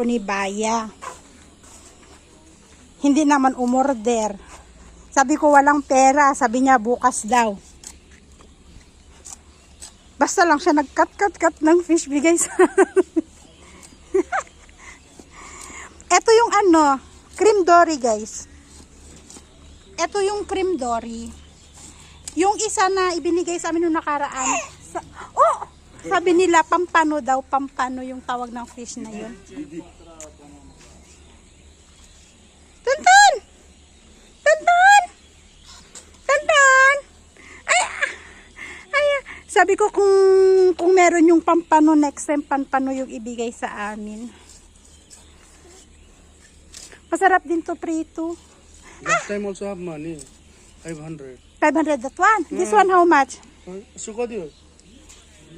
ako ni Baya. Hindi naman umorder. Sabi ko walang pera. Sabi niya bukas daw. Basta lang siya nag-cut-cut-cut ng fish bigay sa Ito yung ano, cream dory guys. Ito yung cream dory. Yung isa na ibinigay sa amin nung nakaraan. Sabi nila, pampano daw, pampano yung tawag ng fish na yun. Tuntun! Tuntun! Tuntun! Ay, ah! ay, ah! sabi ko kung, kung meron yung pampano next time, pampano yung ibigay sa amin. Masarap din to prito. Last ah. time also have money. 500. 500 that one? This one how much? Suko diyo.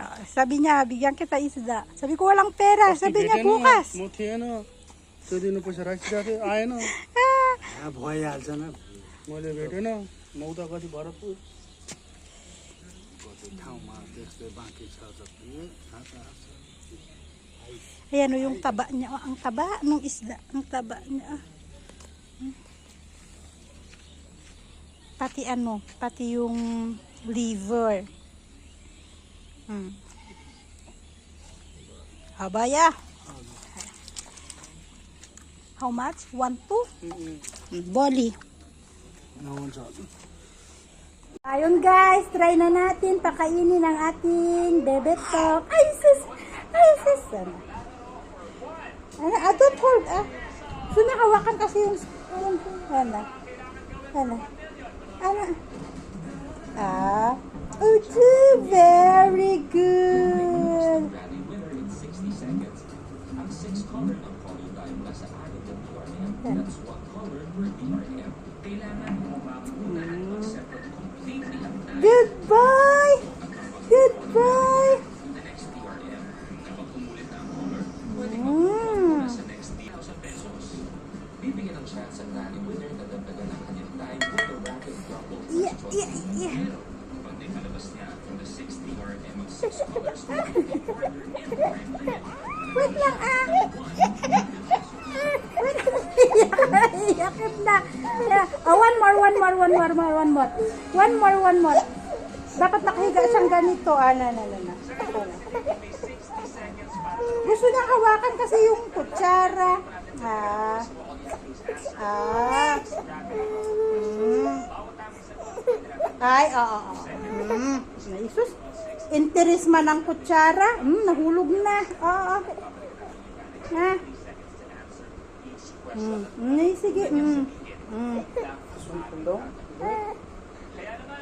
Ah, sabi niya, bigyan kita isda. Sabi ko, walang pera. Tapos sabi niya, bukas. Muti ano. Tudi no po siya raksi dati. Ay no. Ah. ah, buhay ah, halsa na. Mali bete na. Ano? Mauda kasi barat po. Ayan o yung taba niya. Oh, ang taba ng isda. Ang taba niya. Oh. Pati ano, pati yung liver. Hmm. Habaya. How much? One, two? Mm -hmm. Boli. No one's up. Ayun guys, try na natin pakainin ang ating bebetok. Ay, sus! Ay, sus! Ano? Ah, Ato, hold ah. So, nakawakan kasi yung... Ano? Ano? Ano? Ah. Oh, too very good. Ano? Goodbye! Goodbye! Yakit na. Oh, one more, one more, one more, one more, one more. One more, one more. Dapat nakahiga siyang ganito. Ah, na, na, na, na. Gusto niya hawakan kasi yung kutsara. Ah. Ah. Mm. Ay, oo, oo. Mm. Ay, sus. Interes man ang kutsara. Mm, nahulog na. Oo. Na. Mm. Mm, sige. Mm. Mm.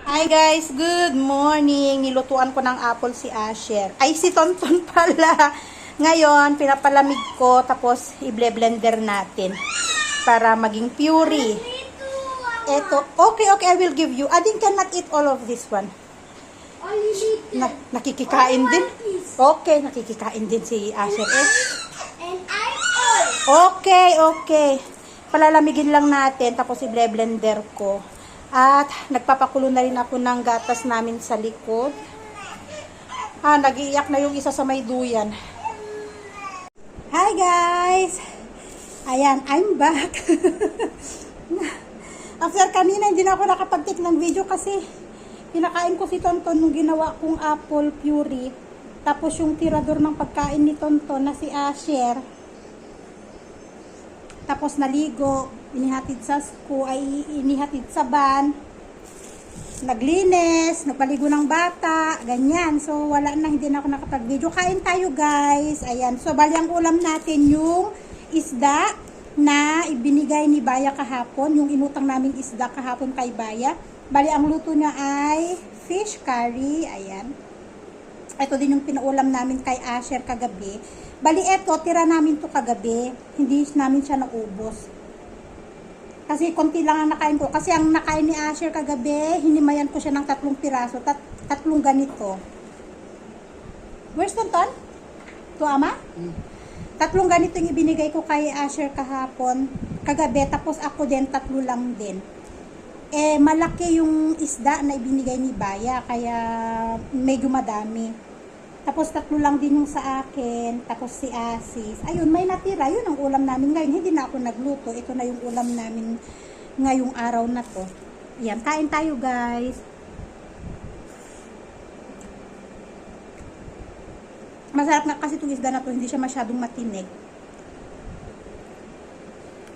Hi guys, good morning. Nilutuan ko ng apple si Asher. Ay, si Tonton pala. Ngayon, pinapalamig ko, tapos i-blender natin para maging puree. Ito, okay, okay, I will give you. Adin cannot eat all of this one. Na, nakikikain din. Okay, nakikikain din si Asher. Eh. Okay, okay. Palalamigin lang natin, tapos i-blender ko. At nagpapakulo na rin ako ng gatas namin sa likod. Ah, nagiiyak na yung isa sa may duyan. Hi guys! Ayan, I'm back. After kanina, hindi na ako nakapag-take ng video kasi pinakain ko si Tonton nung ginawa kong apple puree. Tapos yung tirador ng pagkain ni Tonton na si Asher. Tapos naligo, inihatid sa school, ay inihatid sa van. Naglinis, nagpaligo ng bata, ganyan. So, wala na, hindi na ako nakapag-video. Kain tayo, guys. Ayan. So, bali ang ulam natin yung isda na ibinigay ni Baya kahapon. Yung inutang naming isda kahapon kay Baya. Bali, ang luto niya ay fish curry. Ayan. Ito din yung pinaulam namin kay Asher kagabi. Bali, eto, tira namin to kagabi. Hindi namin siya naubos. Kasi konti lang ang nakain ko. Kasi ang nakain ni Asher kagabi, hinimayan ko siya ng tatlong piraso. Tat tatlong ganito. Where's Tonton? To ama? Tatlong ganito yung ibinigay ko kay Asher kahapon. Kagabi, tapos ako din, tatlo lang din. Eh, malaki yung isda na ibinigay ni Baya, kaya medyo madami. Tapos tatlo lang din yung sa akin, tapos si Asis. Ayun, may natira. Yun ang ulam namin ngayon. Hindi na ako nagluto. Ito na yung ulam namin ngayong araw na to. Yan, kain tayo guys. Masarap na kasi itong isda na to, hindi siya masyadong matinik.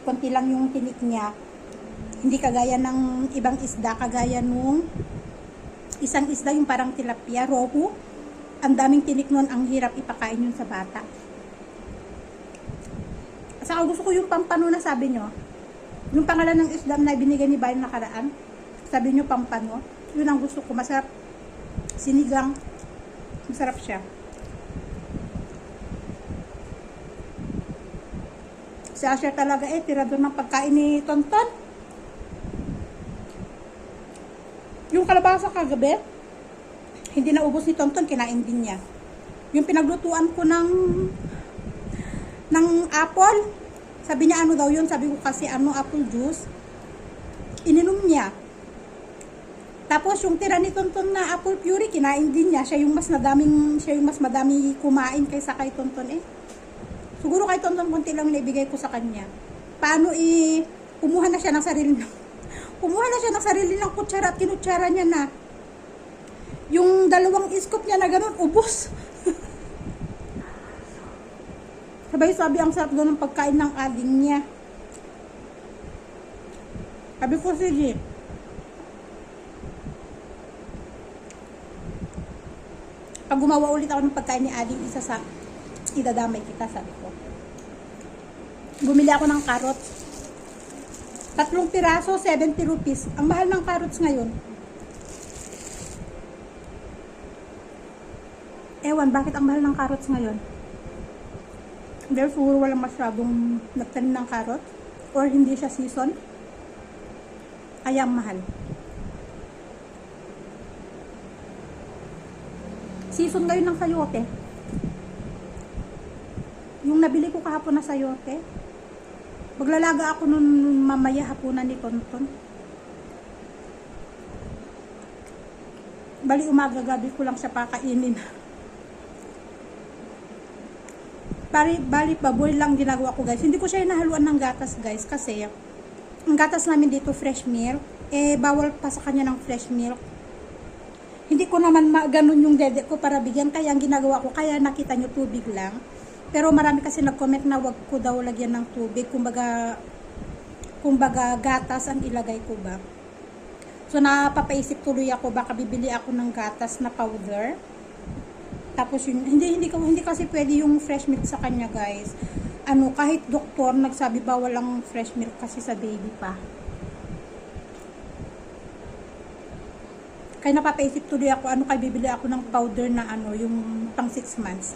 Konti lang yung tinik niya. Hindi kagaya ng ibang isda, kagaya nung isang isda yung parang tilapia, rohu. Ang daming tinik nun, ang hirap ipakain yun sa bata. Saka gusto ko yung pampano na sabi nyo. Yung pangalan ng isda na binigay ni Bayan nakaraan. Sabi nyo pampano. Yun ang gusto ko. Masarap. Sinigang. Masarap siya. Si Asher talaga eh, tira doon ng pagkain ni Tonton. Yung kalabasa kagabi, hindi na ubos ni Tonton, kinain din niya. Yung pinaglutuan ko ng ng apple, sabi niya ano daw yun, sabi ko kasi ano apple juice, ininom niya. Tapos yung tira ni Tonton na apple puree, kinain din niya. Siya yung mas madaming, siya yung mas madami kumain kaysa kay Tonton eh. Siguro kay Tonton konti lang naibigay ko sa kanya. Paano i kumuha na siya ng sarili kumuha na siya ng sarili ng kutsara at kinutsara niya na. Dalawang iskop niya na ganun, ubos. Sabay sabi ang sarap daw ng pagkain ng ading niya. Sabi ko, sige. Pag gumawa ulit ako ng pagkain ni ading, isa sa idadamay kita, sabi ko. Bumili ako ng carrots. Tatlong piraso, 70 rupees. Ang mahal ng carrots ngayon. Ewan, bakit ang mahal ng carrots ngayon? Siguro walang masyadong nagtanim ng carrots or hindi siya season. Kaya mahal. Season ngayon ng sayote. Yung nabili ko kahapon na sayote, maglalaga ako nun mamaya hapunan ni Tonton. Bali umaga gabi ko lang siya pakainin. Bali, bali baboy lang ginagawa ko guys. Hindi ko siya inahaluan ng gatas guys kasi ang gatas namin dito fresh milk. Eh bawal pa sa kanya ng fresh milk. Hindi ko naman ma- ganun yung dede ko para bigyan kaya ang ginagawa ko kaya nakita nyo tubig lang. Pero marami kasi nag-comment na wag ko daw lagyan ng tubig. Kumbaga, kumbaga gatas ang ilagay ko ba. So napapaisip tuloy ako baka bibili ako ng gatas na powder. Tapos yun, hindi hindi hindi kasi pwede yung fresh milk sa kanya, guys. Ano, kahit doktor nagsabi bawal ang fresh milk kasi sa baby pa. Kaya napapaisip tuloy ako ano kaya bibili ako ng powder na ano, yung pang 6 months.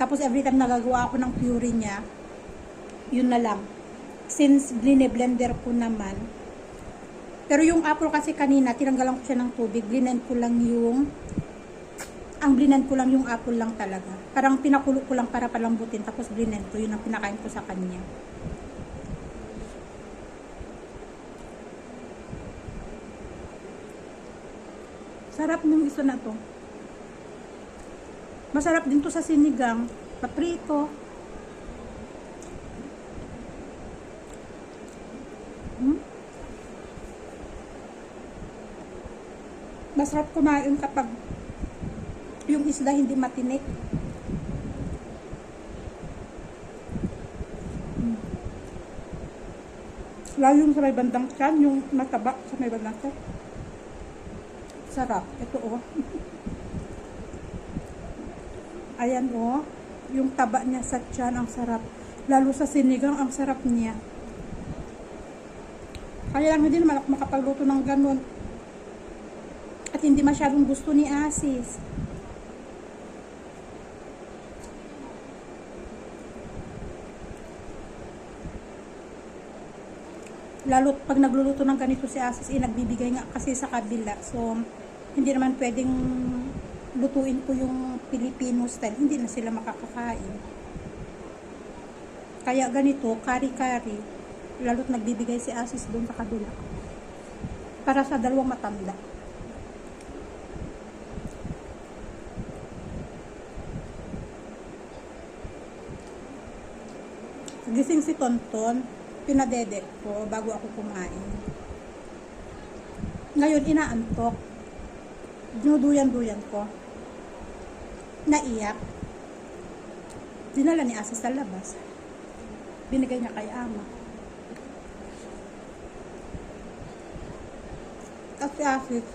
Tapos every time nagagawa ako ng puree niya, yun na lang. Since blender ko naman. Pero yung apple kasi kanina, tinanggalan ko siya ng tubig. Blend ko lang yung ang blend ko lang yung apple lang talaga. Parang pinakulo ko lang para palambutin. Tapos blend ko, yun ang pinakain ko sa kanya. Sarap ng isa na to. Masarap din to sa sinigang. Paprito. Hmm? Masarap kumain kapag yung isda hindi matinik. Hmm. Yung sa may bandang tiyan, yung mataba sa may bandang tiyan. Sarap. Ito oh. Ayan oh. Yung taba niya sa tiyan, ang sarap. Lalo sa sinigang, ang sarap niya. Kaya lang hindi naman ako makapagluto ng ganun. At hindi masyadong gusto ni Asis. Lalo pag nagluluto ng ganito si Asis, eh, nagbibigay nga kasi sa kabila. So, hindi naman pwedeng lutuin ko yung Filipino style. Hindi na sila makakakain. Kaya ganito, kari-kari, lalo't nagbibigay si Asis doon sa kabila. Para sa dalawang matanda. Gising si Tonton, pinadede ko bago ako kumain. Ngayon, inaantok. Dinuduyan-duyan ko. Naiyak. Dinala ni Asa sa labas. Binigay niya kay Ama. Tapos si Asis,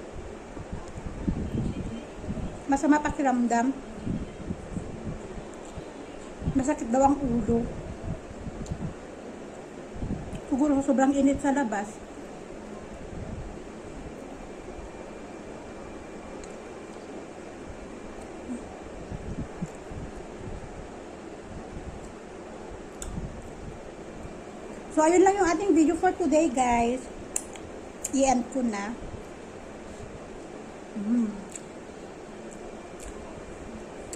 masama pakiramdam. Masakit daw ang ulo. Siguro sobrang init sa labas. So, ayun lang yung ating video for today, guys. I-end ko na. Mm.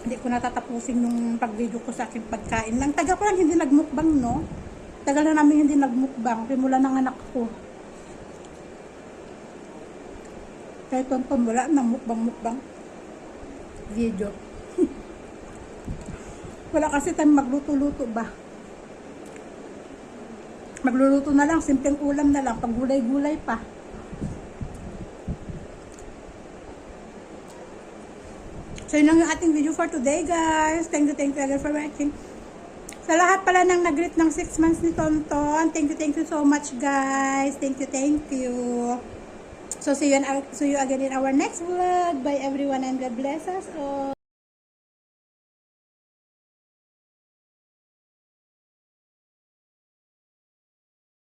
Hindi ko natatapusin yung pag-video ko sa aking pagkain. Lang taga ko lang hindi nagmukbang, no? Tagal na namin hindi nagmukbang. Simula ng anak ko. Kaya tonton wala nang mukbang-mukbang video. wala kasi tayong magluto-luto ba? Magluluto na lang, simpleng ulam na lang, pag gulay-gulay pa. So, yun lang yung ating video for today, guys. Thank you, thank you again for watching. Sa lahat pala ng nag-greet ng 6 months ni Tonton, thank you, thank you so much, guys. Thank you, thank you. So, see you, see you again in our next vlog. Bye, everyone, and God bless us all.